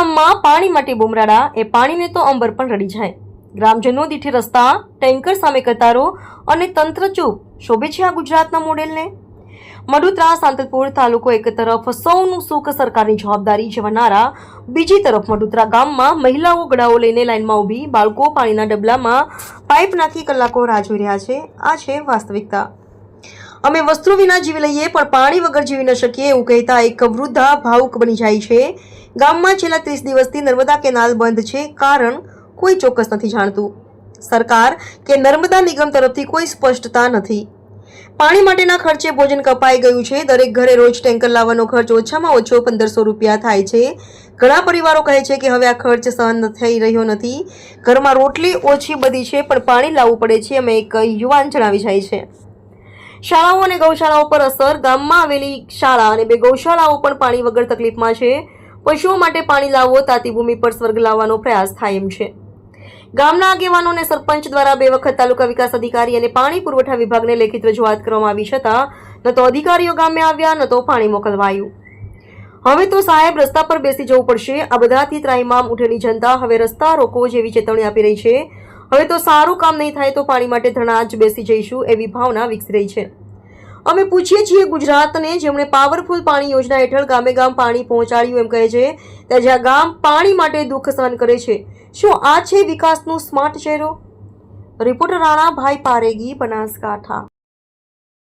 પાણી માટે બુમરાડા એ પાણીને તો અંબર પણ રડી જાય. ગ્રામજનો દીઠે રસ્તા, ટેન્કર સામે કતારો અને તંત્ર ચૂપ. શોભે છે આ ગુજરાતના મોડેલને? મડુત્રા સાંતલપુર તાલુકો એક તરફ સૌનું સુખ સરકારની જવાબદારી જવાનારા બીજી તરફ મડુત્રા ગામમાં મહિલાઓ ગળાઓ લઈને લાઇનમાં ઊભી, બાળકો પાણીના ડબલામાં પાઇપ નાખી કલાકો રાહ જોઈ રહ્યા છે. આ છે વાસ્તવિકતા. અમે વસ્ત્રો વિના જીવી લઈએ, પણ પાણી વગર જીવી ન શકીએ એવું કહેતા એક વૃદ્ધા ભાવુક બની જાય છે. ગામમાં છેલ્લા ત્રીસ દિવસથી નર્મદા કેનાલ બંધ છે કારણ કોઈ ચોક્કસ નથી જાણતું. સરકાર કે નર્મદા નિગમ તરફથી કોઈ સ્પષ્ટતા નથી. પાણી માટેના ખર્ચે ભોજન કપાઈ ગયું છે. દરેક ઘરે રોજ ટેન્કર લાવવાનો ખર્ચ ઓછામાં ઓછો પંદરસો રૂપિયા થાય છે. ઘણા પરિવારો કહે છે કે હવે આ ખર્ચ સહન થઈ રહ્યો નથી. ઘરમાં રોટલી ઓછી બધી છે, પણ પાણી લાવવું પડે છે અમે એક યુવાન જણાવી જાય છે. શાળાઓ અને ગૌશાળાઓ પર અસર. ગામમાં આવેલી શાળા અને બે ગૌશાળાઓ પણ પાણી વગર તકલીફમાં છે. પશુઓ માટે પાણી લાવવો તાતી ભૂમિ પર સ્વર્ગ લાવવાનો પ્રયાસ થાય એમ છે. ગામના આગેવાનો અને સરપંચ દ્વારા બે વખત તાલુકા વિકાસ અધિકારી અને પાણી પુરવઠા વિભાગને લેખિત રજૂઆત કરવામાં આવી છતાં, ન તો અધિકારીઓ ગામે આવ્યા, ન તો પાણી મોકલવાયું. હવે તો સાહેબ, રસ્તા પર બેસી જવું પડશે. આ બધાથી ત્રાહિમામ ઉઠેલી જનતા હવે રસ્તા રોકો જેવી ચેતવણી આપી રહી છે. હવે તો સારું કામ નહીં થાય તો પાણી માટે ધણા જ બેસી જઈશું એવી ભાવના વિકસી રહી છે. અમે પૂછીએ છીએ ગુજરાતને, જેમણે પાવરફુલ પાણી યોજના હેઠળ ગામે ગામ પાણી પહોંચાડ્યું, એમ કહે છે ત્યાં જ્યાં ગામ પાણી માટે દુઃખ સહન કરે છે. શું આ છે વિકાસનું સ્માર્ટ ચહેરો? રિપોર્ટર રાણાભાઈ પારેગી, બનાસકાંઠા.